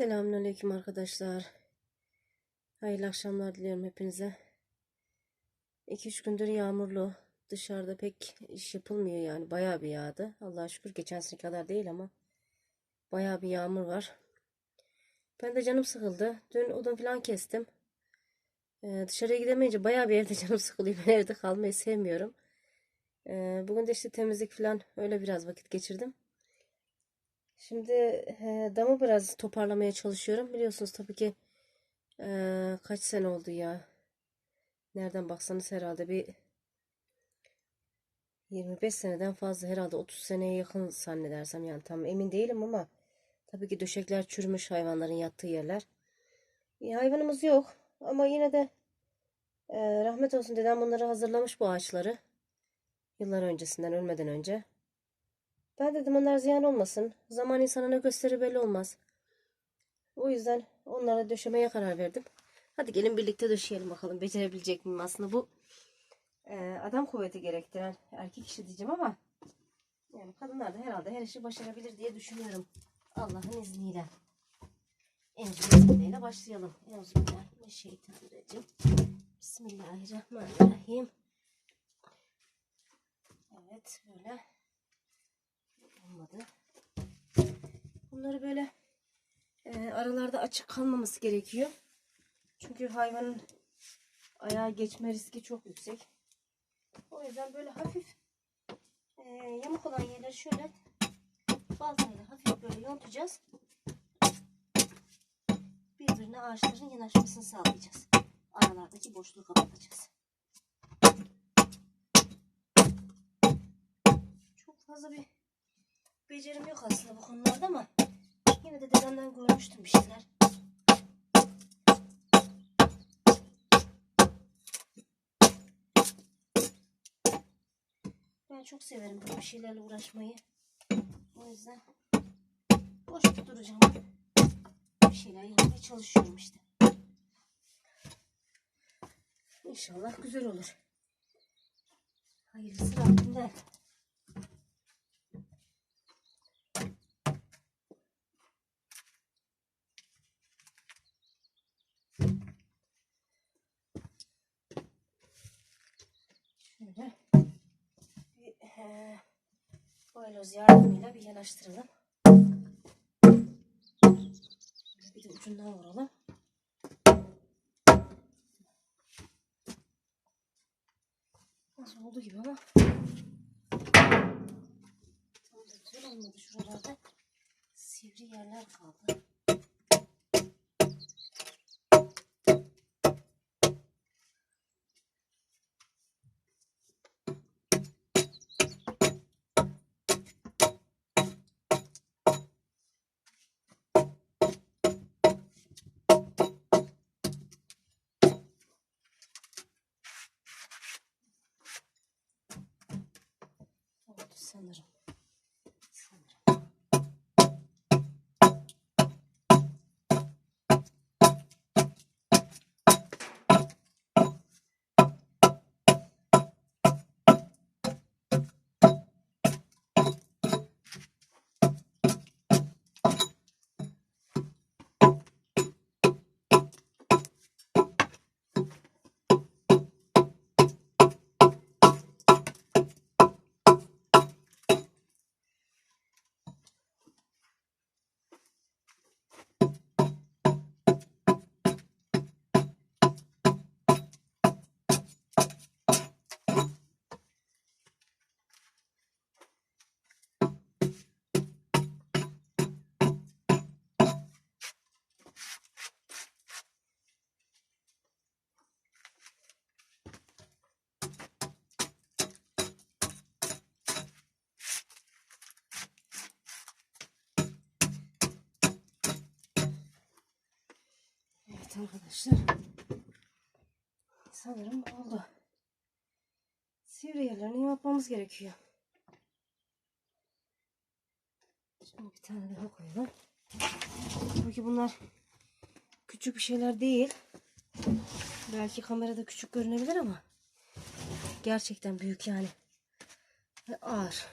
Selamünaleyküm arkadaşlar. Hayırlı akşamlar diliyorum hepinize. 2-3 gündür yağmurlu. Dışarıda pek iş yapılmıyor yani. Bayağı bir yağdı. Allah'a şükür geçen sene kadar değil ama bayağı bir yağmur var. Ben de canım sıkıldı. Dün odun falan kestim. Ee, dışarıya gidemeyince bayağı bir evde canım sıkılıyor. Ben evde kalmayı sevmiyorum. Ee, bugün de işte temizlik falan öyle biraz vakit geçirdim. Şimdi e, damı biraz toparlamaya çalışıyorum. Biliyorsunuz tabii ki e, kaç sene oldu ya. Nereden baksanız herhalde bir 25 seneden fazla herhalde 30 seneye yakın zannedersem yani tam emin değilim ama tabii ki döşekler çürümüş hayvanların yattığı yerler. E, hayvanımız yok ama yine de e, rahmet olsun dedem bunları hazırlamış bu ağaçları. Yıllar öncesinden ölmeden önce. Ben dedim onlar ziyan olmasın. Zaman insana ne gösterir belli olmaz. O yüzden onlara döşemeye karar verdim. Hadi gelin birlikte döşeyelim bakalım. Becerebilecek miyim aslında bu e, adam kuvveti gerektiren erkek işi diyeceğim ama yani kadınlar da herhalde her işi başarabilir diye düşünüyorum. Allah'ın izniyle. Enzülüzüyle başlayalım. Enzülüzüleşşeytanirracim. Bismillahirrahmanirrahim. Evet böyle olmadı. Bunları böyle e, aralarda açık kalmaması gerekiyor. Çünkü hayvanın ayağa geçme riski çok yüksek. O yüzden böyle hafif e, yamuk olan yerleri şöyle baltayla hafif böyle yontacağız. Birbirine ağaçların yanaşmasını sağlayacağız. Aralardaki boşluğu kapatacağız. Çok fazla bir becerim yok aslında bu konularda ama yine de dedemden görmüştüm bir şeyler. Ben çok severim böyle şeylerle uğraşmayı. O yüzden boş duracağım. Bir şeyler yapmaya çalışıyorum işte. İnşallah güzel olur. Hayırlısı Rabbimden. Şöyle bir e, boyloz yardımıyla bir yanaştıralım. Bir de ucundan vuralım. Nasıl oldu gibi ama tam da olmadı şuralarda sivri yerler kaldı. Evet arkadaşlar. Sanırım oldu. Sivri yerlerini yapmamız gerekiyor. Şimdi bir tane daha koyalım. Ki bunlar küçük bir şeyler değil. Belki kamerada küçük görünebilir ama gerçekten büyük yani. Ve ağır.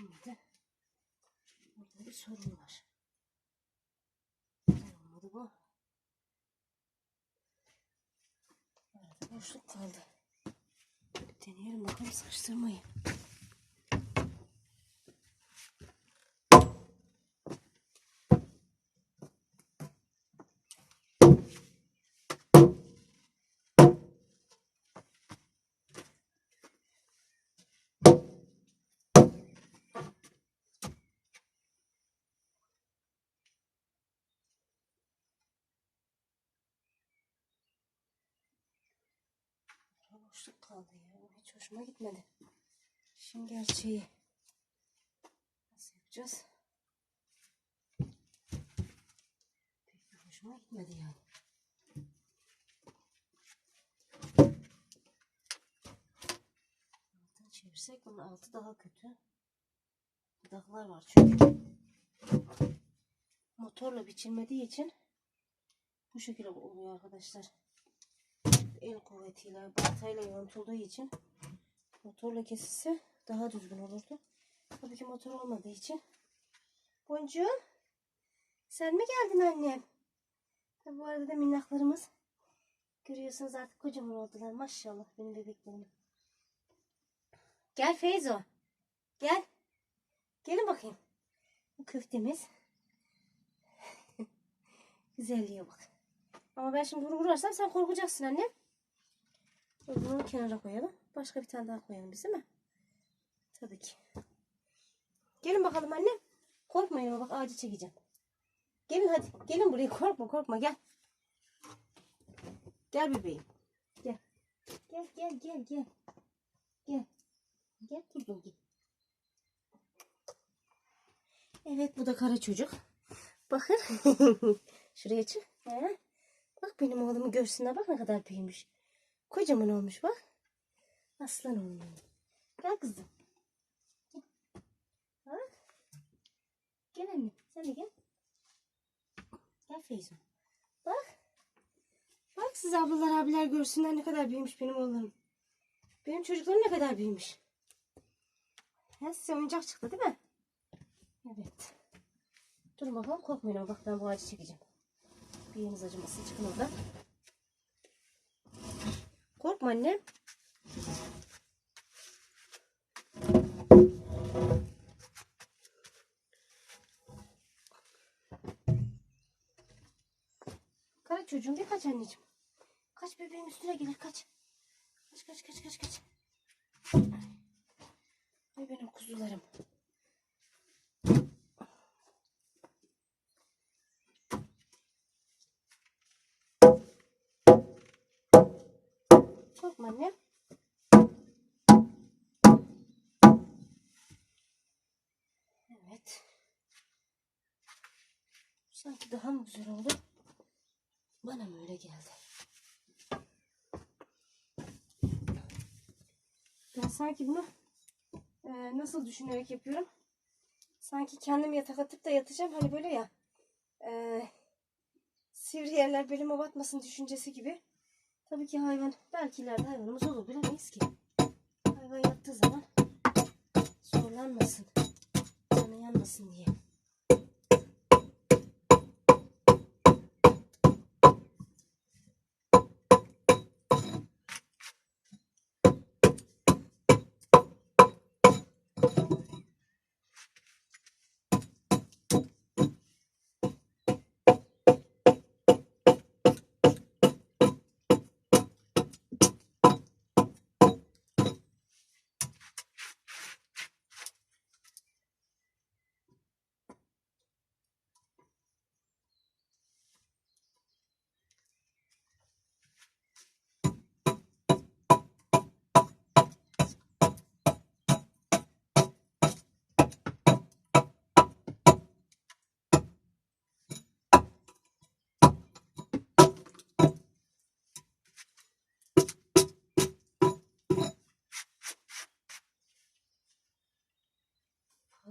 Olmadı. Burada bir sorun var. Neden olmadı bu? Arada boşluk kaldı. Bir deneyelim bakalım sıkıştırmayı. Boşluk kaldı ya. Hiç hoşuma gitmedi. İşin gerçeği. Nasıl yapacağız? Pek bir hoşuma gitmedi yani. Altını çevirsek bunun altı daha kötü. Gıdaklar var çünkü. Motorla biçilmediği için bu şekilde oluyor arkadaşlar el kuvvetiyle baltayla yontulduğu için motorla kesilse daha düzgün olurdu. Tabii ki motor olmadığı için. Boncuğum sen mi geldin annem? Tabii bu arada da minnaklarımız görüyorsunuz artık kocaman oldular maşallah benim bebeklerim. Gel Feyzo. Gel. Gelin bakayım. Bu köftemiz. Güzelliğe bak. Ama ben şimdi bunu vurarsam sen korkacaksın annem. Bunu kenara koyalım. Başka bir tane daha koyalım biz değil mi? Tabii ki. Gelin bakalım annem. Korkmayın bak ağacı çekeceğim. Gelin hadi. Gelin buraya korkma korkma gel. Gel bebeğim. Gel. Gel gel gel gel. Gel. Gel kuzum gel. Evet bu da kara çocuk. Bakın. Şuraya çık. Bak benim oğlumu görsünler. Bak ne kadar büyümüş. Kocaman olmuş bak. Aslan oğlum. Gel kızım. Gel. Bak. Gel anne. Sen de gel. Gel Feyzo. Bak. Bak siz ablalar abiler görsünler ne kadar büyümüş benim oğlum. Benim çocuklarım ne kadar büyümüş. Ha, size oyuncak çıktı değil mi? Evet. Durun bakalım korkmayın bak ben bu ağacı çekeceğim. Bir yeriniz acımasın çıkın oradan. Korkma anne. Kaç çocuğum bir kaç anneciğim. Kaç bebeğim üstüne gelir kaç. Kaç kaç kaç kaç kaç. Ay benim kuzularım. Güzel oldu? Bana mı öyle geldi? Ben sanki bunu e, nasıl düşünerek yapıyorum? Sanki kendim yatak atıp da yatacağım. Hani böyle ya e, sivri yerler belime batmasın düşüncesi gibi. Tabii ki hayvan belki ileride hayvanımız olur bilemeyiz ki. Hayvan yattığı zaman zorlanmasın. Canı yanmasın diye.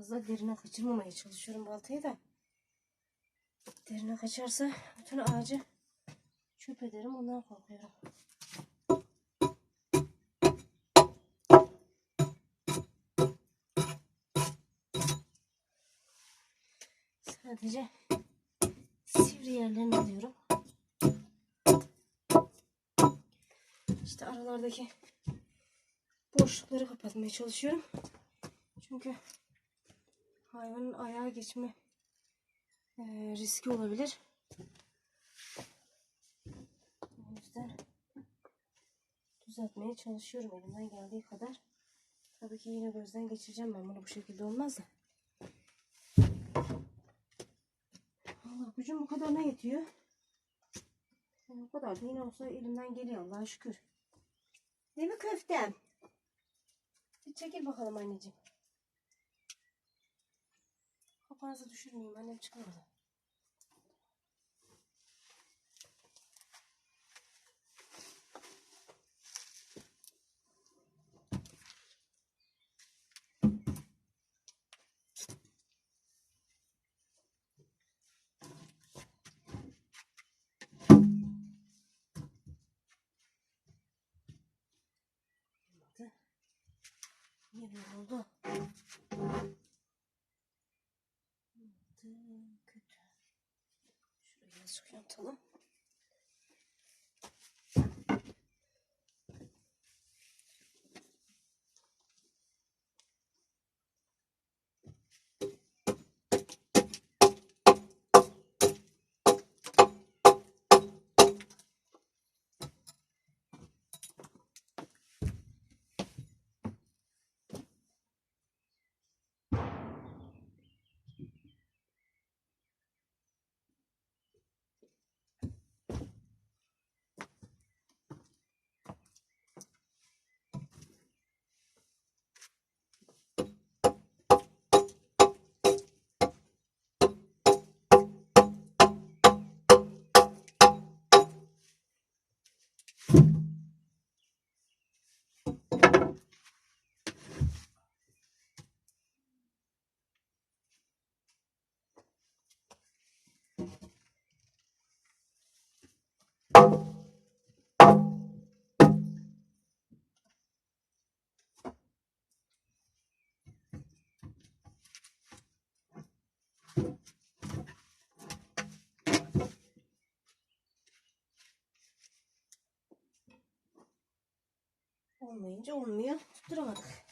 Fazla derine kaçırmamaya çalışıyorum baltayı da. Derine kaçarsa bütün ağacı çöp ederim ondan korkuyorum. Sadece sivri yerlerini alıyorum. İşte aralardaki boşlukları kapatmaya çalışıyorum. Çünkü hayvanın ayağa geçme e, riski olabilir. O yüzden düzeltmeye çalışıyorum elimden geldiği kadar. Tabii ki yine gözden geçireceğim ben bunu bu şekilde olmaz da. Allah gücüm bu kadarına yetiyor. Yani bu kadar da yine olsa elimden geliyor Allah'a şükür. Değil mi köftem? Bir çekil bakalım anneciğim. Kapağınızı düşürmeyeyim annem çıkmadı. Böyle oldu? sıkıntılı. Şuraya su yatalım. Olmayınca olmuyor. Tutturamadık. Biraz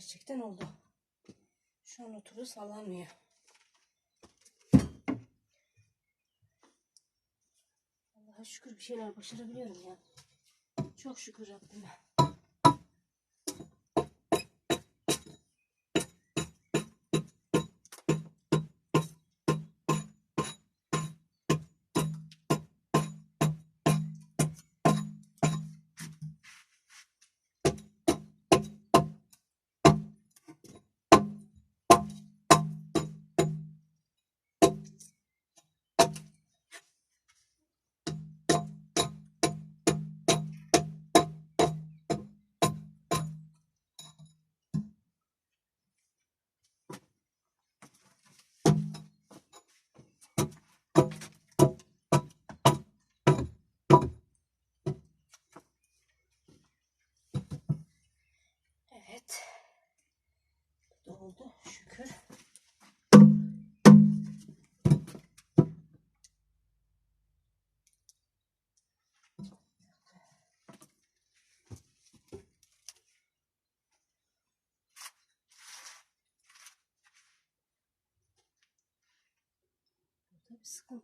Gerçekten oldu. Şu an oturdu sallanmıyor. Allah'a şükür bir şeyler başarabiliyorum ya. Çok şükür Rabbime.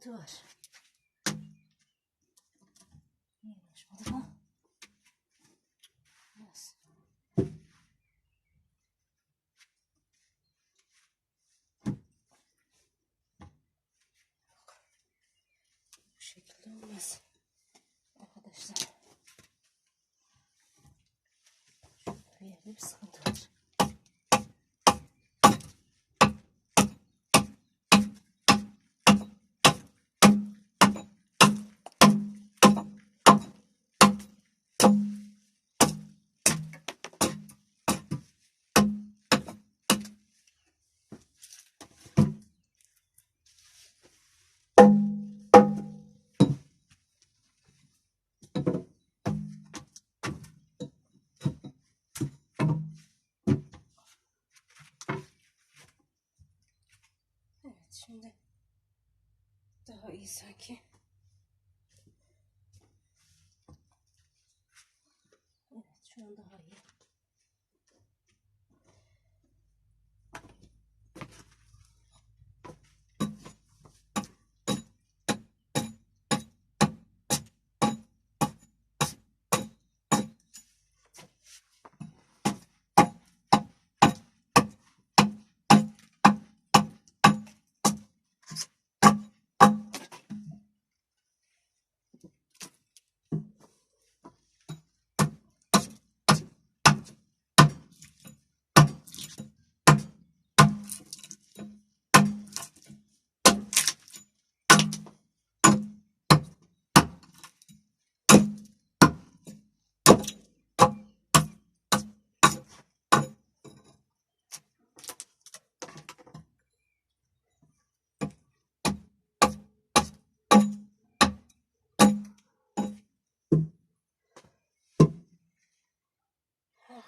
Sıkıntı var. Niye ulaşmadı ha? Biraz. Bu şekilde olmaz. Şimdi daha iyi sanki. Evet şu an daha iyi.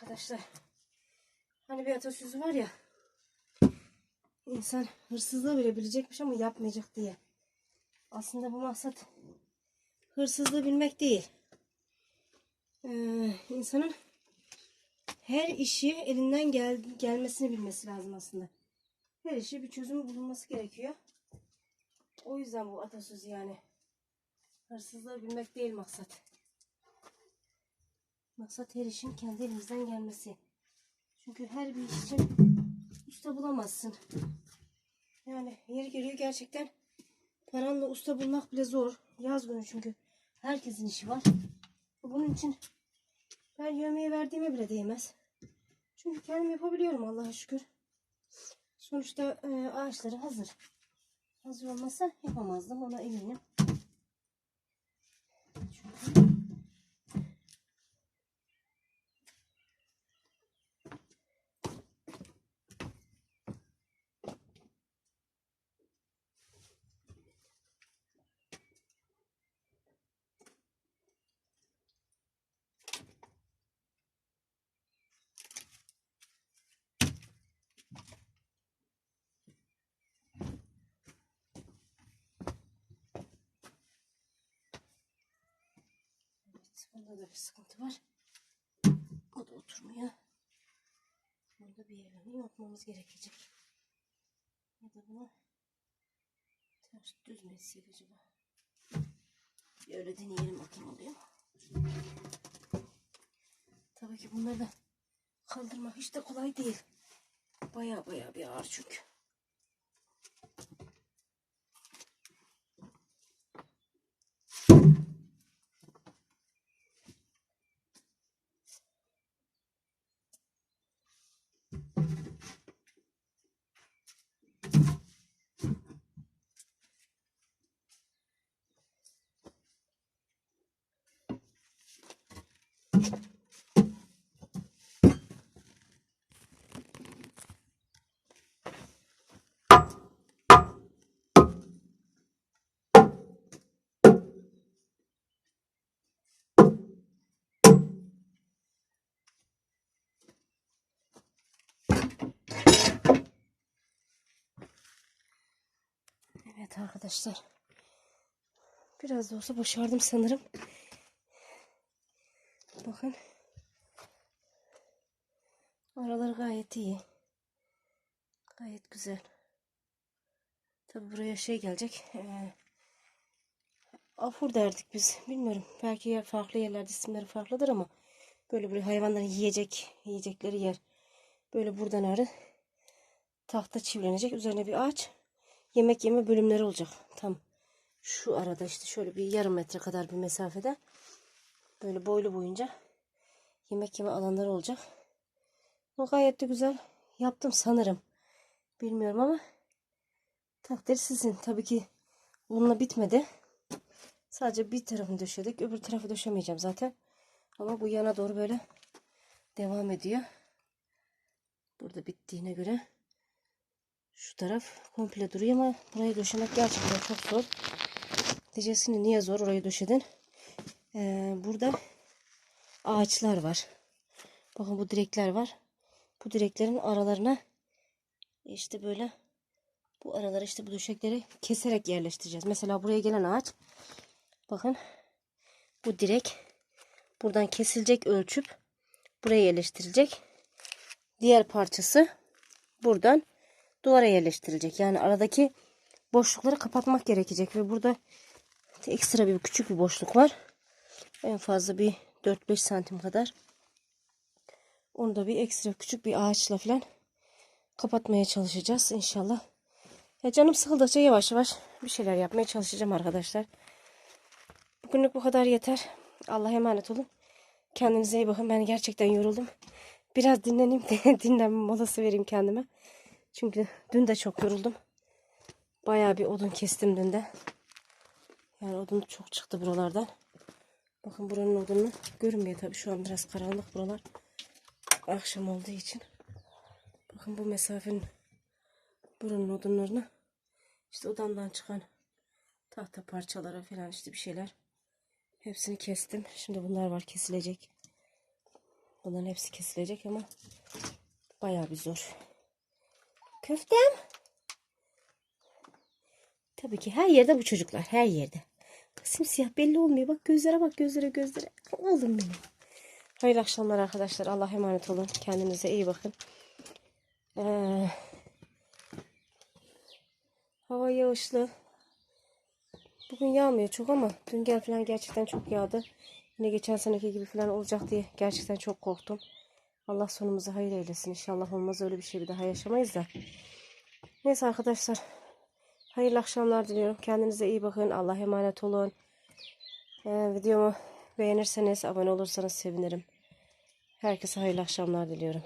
Arkadaşlar hani bir atasözü var ya insan hırsızlığı bile bilecekmiş ama yapmayacak diye. Aslında bu maksat hırsızlığı bilmek değil. Ee, insanın her işi elinden gel gelmesini bilmesi lazım aslında. Her işi bir çözümü bulunması gerekiyor. O yüzden bu atasözü yani. Hırsızlığı bilmek değil maksat. Maksat her işin kendi elimizden gelmesi. Çünkü her bir iş için usta bulamazsın. Yani yeri geliyor gerçekten paranla usta bulmak bile zor. Yaz günü çünkü herkesin işi var. Bunun için ben yemeğe verdiğime bile değmez. Çünkü kendim yapabiliyorum Allah'a şükür. Sonuçta e, ağaçları hazır. Hazır olmasa yapamazdım ona eminim. Çünkü Evet, bunda da bir sıkıntı var. O da oturmuyor. Burada bir yerini yapmamız gerekecek. Ya da bunu ters düz mü etsek acaba? Bir öyle deneyelim bakayım oluyor? Tabii ki bunları da kaldırmak hiç de kolay değil. Baya baya bir ağır çünkü. Evet arkadaşlar. Biraz da olsa başardım sanırım. Bakın. Araları gayet iyi. Gayet güzel. Tabi buraya şey gelecek. Ee, afur derdik biz. Bilmiyorum. Belki yer, farklı yerlerde isimleri farklıdır ama böyle buraya hayvanların yiyecek, yiyecekleri yer. Böyle buradan arı tahta çivilenecek. Üzerine bir ağaç. Yemek yeme bölümleri olacak. Tam şu arada işte şöyle bir yarım metre kadar bir mesafede. Böyle boylu boyunca yemek yeme alanları olacak. O gayet de güzel yaptım sanırım. Bilmiyorum ama takdir sizin. Tabii ki bununla bitmedi. Sadece bir tarafını döşedik. Öbür tarafı döşemeyeceğim zaten. Ama bu yana doğru böyle devam ediyor. Burada bittiğine göre şu taraf komple duruyor ama burayı döşemek gerçekten çok zor. Diyeceksin niye zor orayı döşedin? Ee, burada ağaçlar var. Bakın bu direkler var. Bu direklerin aralarına işte böyle bu aralara işte bu döşekleri keserek yerleştireceğiz. Mesela buraya gelen ağaç bakın bu direk buradan kesilecek ölçüp buraya yerleştirilecek. Diğer parçası buradan duvara yerleştirilecek. Yani aradaki boşlukları kapatmak gerekecek ve burada ekstra bir küçük bir boşluk var. En fazla bir 4-5 santim kadar. Onu da bir ekstra küçük bir ağaçla falan kapatmaya çalışacağız inşallah. Ya canım sıkıldıkça yavaş yavaş bir şeyler yapmaya çalışacağım arkadaşlar. Bugünlük bu kadar yeter. Allah'a emanet olun. Kendinize iyi bakın. Ben gerçekten yoruldum. Biraz dinleneyim de dinlenme molası vereyim kendime. Çünkü dün de çok yoruldum. Bayağı bir odun kestim dün de. Yani odun çok çıktı buralardan. Bakın buranın odunu görünmüyor tabii. Şu an biraz karanlık buralar. Akşam olduğu için. Bakın bu mesafenin buranın odunlarını işte odamdan çıkan tahta parçalara falan işte bir şeyler hepsini kestim. Şimdi bunlar var kesilecek. Bunların hepsi kesilecek ama bayağı bir zor. Köftem. Tabii ki her yerde bu çocuklar. Her yerde. Simsiyah belli olmuyor. Bak gözlere bak gözlere gözlere. Oğlum benim. Hayırlı akşamlar arkadaşlar. Allah'a emanet olun. Kendinize iyi bakın. Ee, hava yağışlı. Bugün yağmıyor çok ama dün gel falan gerçekten çok yağdı. Yine geçen seneki gibi falan olacak diye gerçekten çok korktum. Allah sonumuzu hayır eylesin. İnşallah olmaz öyle bir şey bir daha yaşamayız da. Neyse arkadaşlar. Hayırlı akşamlar diliyorum. Kendinize iyi bakın. Allah'a emanet olun. Ee, videomu beğenirseniz, abone olursanız sevinirim. Herkese hayırlı akşamlar diliyorum.